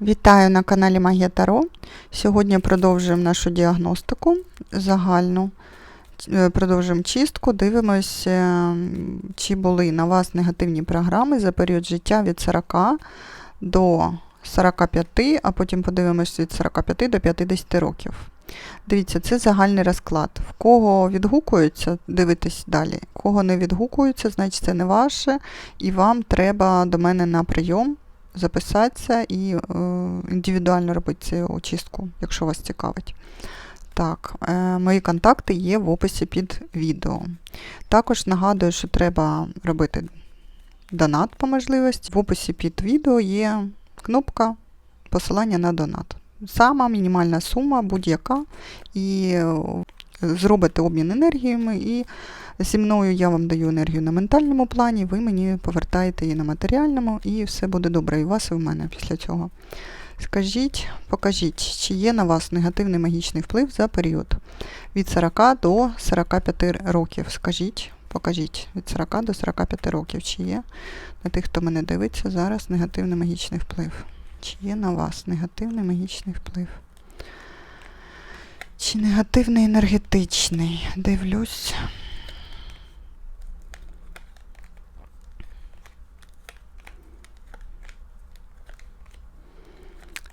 Вітаю на каналі Магія Таро. Сьогодні продовжуємо нашу діагностику загальну. Е, Продовжуємо чистку, дивимося, чи були на вас негативні програми за період життя від 40 до 45, а потім подивимось від 45 до 50 років. Дивіться, це загальний розклад. В кого відгукується, дивитесь далі. Кого не відгукується, значить це не ваше, і вам треба до мене на прийом записатися і е, індивідуально робити цю очистку, якщо вас цікавить. Так, е, мої контакти є в описі під відео. Також нагадую, що треба робити донат по можливості. В описі під відео є кнопка посилання на донат. Сама мінімальна сума будь-яка. І зробите обмін енергіями, і зі мною я вам даю енергію на ментальному плані, ви мені повертаєте її на матеріальному, і все буде добре і у вас, і в мене після цього. Скажіть, покажіть, чи є на вас негативний магічний вплив за період від 40 до 45 років. Скажіть, покажіть від 40 до 45 років, чи є на тих, хто мене дивиться, зараз негативний магічний вплив. Чи є на вас негативний магічний вплив? Чи негативний енергетичний? Дивлюсь.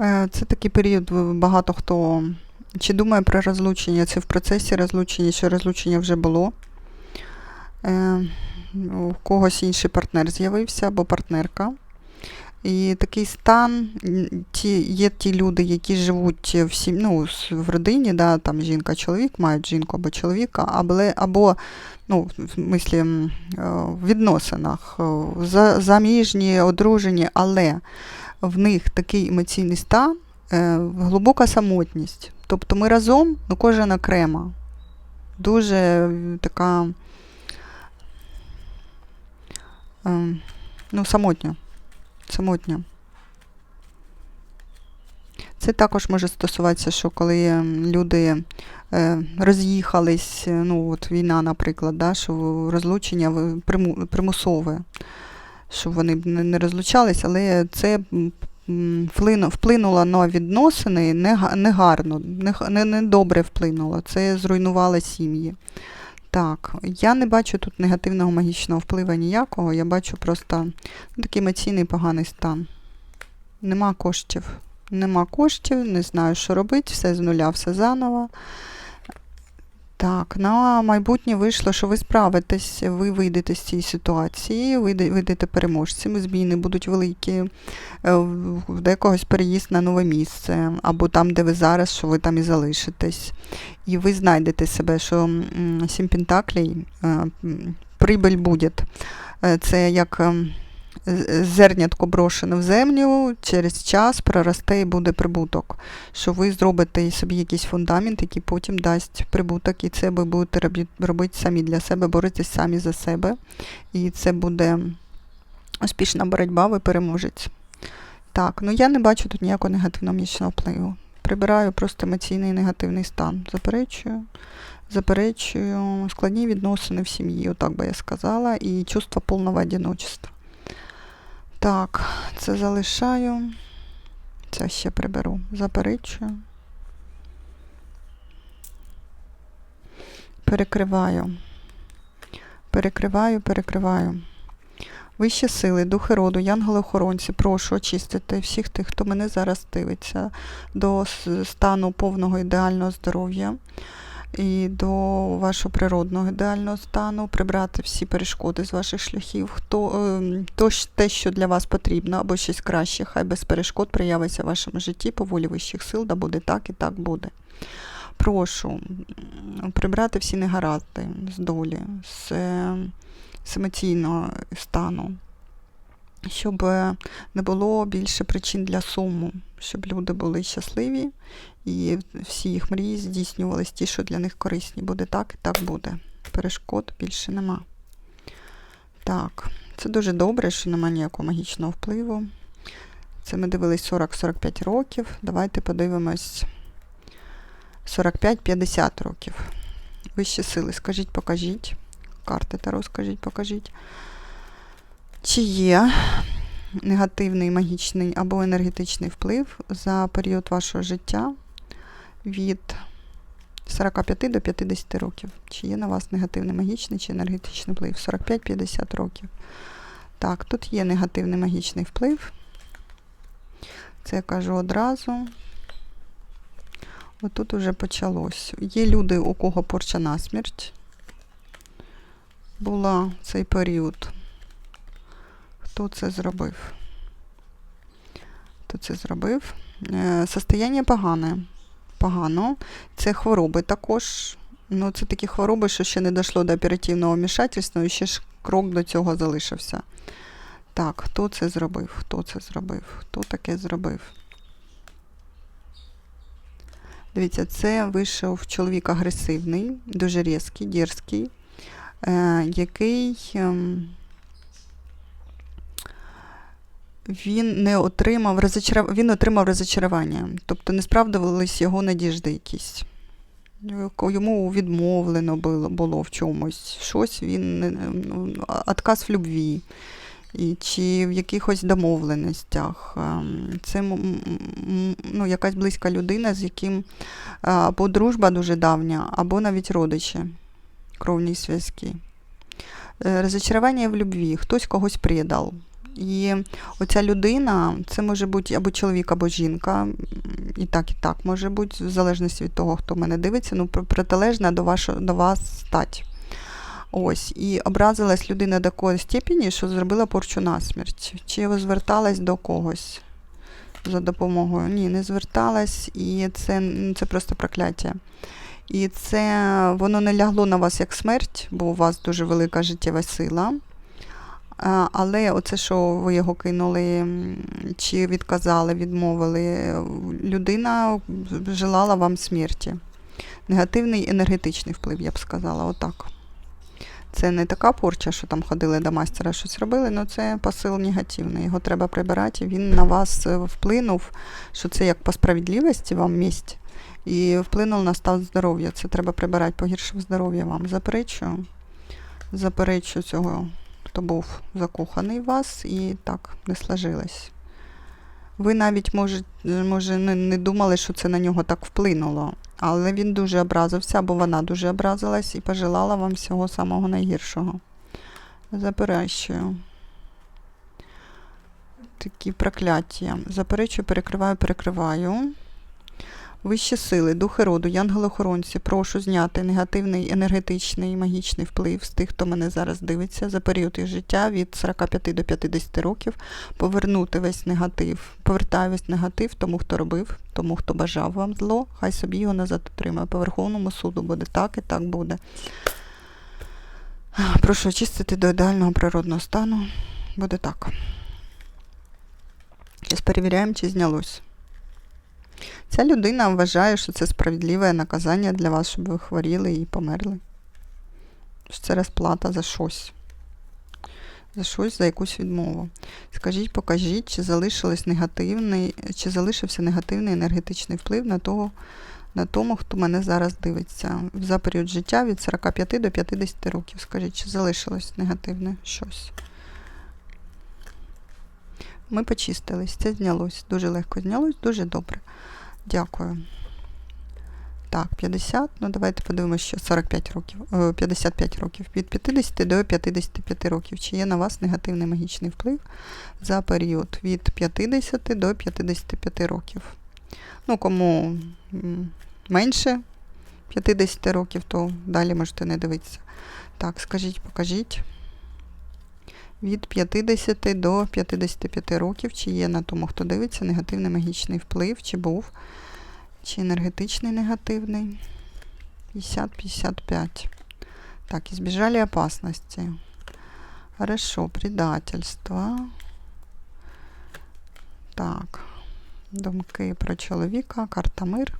Е, Це такий період, багато хто чи думає про розлучення, це в процесі розлучення, чи розлучення вже було. Е, У когось інший партнер з'явився або партнерка. І такий стан, ті, є ті люди, які живуть в, сім, ну, в родині, да, там жінка-чоловік, мають жінку або чоловіка, або, або ну, в смислі, м, е, в відносинах, е, заміжні, одружені, але в них такий емоційний стан, е, глибока самотність. Тобто ми разом, ну кожен окремо. Дуже така е, ну, самотня. Самотня. Це також може стосуватися, що коли ем, люди е, роз'їхались, е, ну от війна, наприклад, да, що розлучення примусове, щоб вони не розлучались, але це вплинуло на відносини негарно, не, х- не, не добре вплинуло. Це зруйнувало сім'ї. Так, я не бачу тут негативного магічного впливу ніякого, я бачу просто ну, такий емоційний поганий стан. Нема коштів. Нема коштів, не знаю, що робити, все з нуля, все заново. Так, на майбутнє вийшло, що ви справитесь, ви вийдете з цієї ситуації, вийде- вийдете переможцями, зміни будуть великі, е, в декогось переїзд на нове місце, або там, де ви зараз, що ви там і залишитесь. І ви знайдете себе, що сім пентаклей, е, м, прибыль буде. Е, Це як ем, зернятко брошене в землю, через час проросте і буде прибуток. Що ви зробите собі якийсь фундамент, який потім дасть прибуток, і це ви будете робити самі для себе, боротися самі за себе. І це буде успішна боротьба, ви переможець. Так, ну я не бачу тут ніякого негативного мічного впливу. Прибираю просто емоційний негативний стан. Заперечую, заперечую складні відносини в сім'ї, отак би я сказала, і чувство повного одиночества. Так, це залишаю. Це ще приберу. Заперечую. Перекриваю. Перекриваю, перекриваю. Вищі сили, духи роду, янголи-охоронці, прошу очистити всіх тих, хто мене зараз дивиться, до стану повного ідеального здоров'я і до вашого природного ідеального стану, прибрати всі перешкоди з ваших шляхів. Хто, ем, то, те, що для вас потрібно, або щось краще, хай без перешкод проявиться в вашому житті по волі вищих сил, да буде так і так буде. Прошу прибрати всі негаразди з долі, з, е, з емоційного стану, щоб е, не було більше причин для суму, щоб люди були щасливі і всі їх мрії здійснювались ті, що для них корисні. Буде так і так буде. Перешкод більше нема. Так, це дуже добре, що немає ніякого магічного впливу. Це ми дивились 40-45 років. Давайте подивимось 45-50 років. Вищі сили, скажіть, покажіть. Карти Таро, скажіть, покажіть. Чи є негативний магічний або енергетичний вплив за період вашого життя від 45 до 50 років. Чи є на вас негативний магічний чи енергетичний вплив? 45-50 років. Так, тут є негативний магічний вплив. Це я кажу одразу. Отут уже почалось. Є люди, у кого порча насмерть була цей період. Хто це зробив? Хто це зробив? Е, Состояння погане. Погано. Це хвороби також. Ну, це такі хвороби, що ще не дійшло до оперативного вмішательства, і ще ж крок до цього залишився. Так, хто це зробив? Хто це зробив? Хто таке зробив? Дивіться, це вийшов чоловік агресивний, дуже різкий, дерзкий, е, який він не отримав розочаров... він отримав розочарування, тобто не справдувались його надіжди якісь. Йому відмовлено було, в чомусь, щось він не- ну, отказ в любві і чи в якихось домовленостях. Ем, Це ну, якась близька людина, з яким або дружба дуже давня, або навіть родичі, кровні зв'язки. Е, Розочарування в любві, хтось когось предав. І оця людина, це може бути або чоловік, або жінка, і так, і так може бути, в залежності від того, хто мене дивиться, ну, пр- протилежна до, вашого, до вас стать. Ось, і образилась людина до такої степені, що зробила порчу насмерть. Чи зверталась до когось за допомогою? Ні, не зверталась, і це, це просто прокляття. І це воно не лягло на вас як смерть, бо у вас дуже велика життєва сила. Але оце, що ви його кинули, чи відказали, відмовили, людина желала вам смерті. Негативний енергетичний вплив, я б сказала, отак. Це не така порча, що там ходили до майстера, щось робили, але це посил негативний. Його треба прибирати. Він на вас е, вплинув, що це як по справедливості вам місць, і вплинув на стан здоров'я. Це треба прибирати, погіршив здоров'я вам. Заперечую. Заперечую цього, хто був закоханий в вас, і так не сложилось. Ви навіть, може, може не, не думали, що це на нього так вплинуло. Але він дуже образився, або вона дуже образилась і пожелала вам всього самого найгіршого. Заперечую. Такі прокляття. Заперечую, перекриваю, перекриваю. Вищі сили, духи роду, янголи-охоронці, прошу зняти негативний енергетичний магічний вплив з тих, хто мене зараз дивиться за період їх життя від 45 до 50 років, повернути весь негатив, повертаю весь негатив тому, хто робив, тому, хто бажав вам зло, хай собі його назад отримає. По Верховному суду буде так і так буде. Прошу очистити до ідеального природного стану. Буде так. Зараз перевіряємо, чи знялось. Ця людина вважає, що це справедливе наказання для вас, щоб ви хворіли і померли. Що це розплата за щось. За щось, за якусь відмову. Скажіть, покажіть, чи залишилось негативний, чи залишився негативний енергетичний вплив на того, на тому, хто мене зараз дивиться. За період життя від 45 до 50 років. Скажіть, чи залишилось негативне щось? Ми почистились, це знялось. Дуже легко знялось, дуже добре. Дякую. Так, 50. Ну, давайте подивимося, що 45 років, е, 55 років. Від 50 до 55 років. Чи є на вас негативний магічний вплив за період від 50 до 55 років? Ну, кому менше 50 років, то далі можете не дивитися. Так, скажіть, покажіть. Від 50 до 55 років, чи є на тому, хто дивиться, негативний магічний вплив, чи був, чи енергетичний негативний. 50-55. Так, избежали опасности. Хорошо, предательство. Так, думки про чоловіка, карта мир.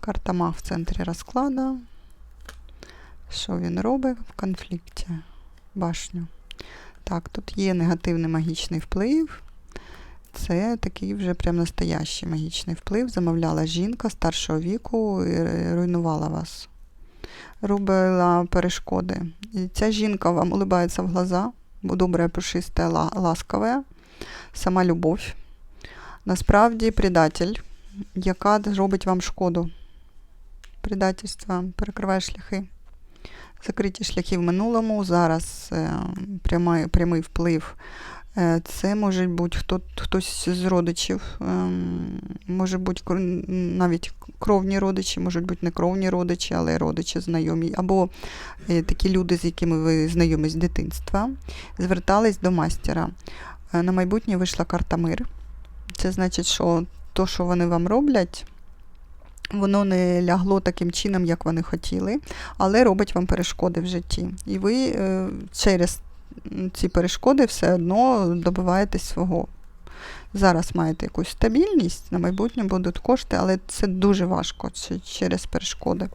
Карта маг в центрі розкладу. Що він робить в конфлікті? Башню. Так, тут є негативний магічний вплив. Це такий вже прям настоящий магічний вплив. Замовляла жінка старшого віку і руйнувала вас. Робила перешкоди. І ця жінка вам улибається в глаза, бо добре, пушисте, ла- ласкове, сама любов. Насправді предатель, яка робить вам шкоду. Предательство перекриває шляхи. Закриті шляхи в минулому. Зараз е, прямий, прямий вплив. Е, Це може бути хто, хтось з родичів, ем, може бути навіть кровні родичі, можуть бути не кровні родичі, але родичі знайомі, або е, такі люди, з якими ви знайомі з дитинства, звертались до мастера. На майбутнє вийшла карта мир. Це значить, що то, що вони вам роблять, воно не лягло таким чином, як вони хотіли, але робить вам перешкоди в житті. І ви е, через ці перешкоди все одно добиваєтесь свого. Зараз маєте якусь стабільність, на майбутнє будуть кошти, але це дуже важко це через перешкоди.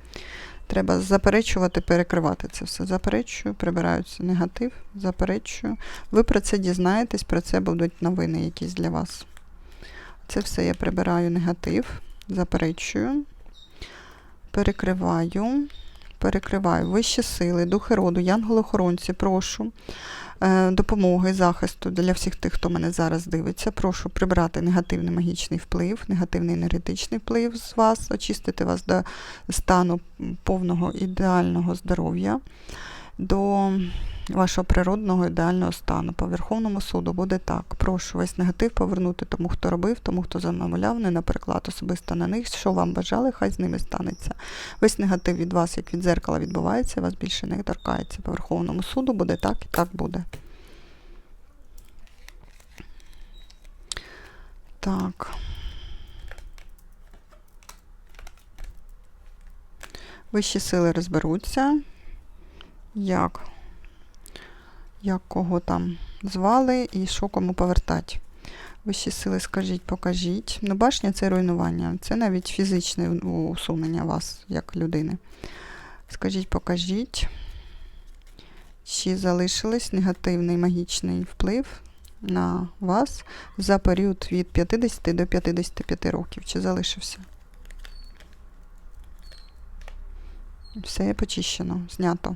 Треба заперечувати, перекривати це все. Заперечую, прибираються негатив, заперечую. Ви про це дізнаєтесь, про це будуть новини якісь для вас. Це все я прибираю негатив, заперечую, перекриваю, перекриваю. Вищі сили, духи роду, янголи-охоронці, прошу е, допомоги, захисту для всіх тих, хто мене зараз дивиться. Прошу прибрати негативний магічний вплив, негативний енергетичний вплив з вас, очистити вас до стану повного ідеального здоров'я, до вашого природного ідеального стану. По Верховному суду буде так. Прошу весь негатив повернути тому, хто робив, тому, хто замовляв, не на переклад особисто на них. Що вам бажали, хай з ними станеться. Весь негатив від вас, як від зеркала, відбувається, вас більше не торкається. По Верховному суду буде так і так буде. Так. Вищі сили розберуться. Як? Як кого там звали і що кому повертати. Вищі сили, скажіть, покажіть. Ну, башня це руйнування, це навіть фізичне усунення вас як людини. Скажіть, покажіть, чи залишились негативний магічний вплив на вас за період від 50 до 55 років. Чи залишився? Все почищено, знято.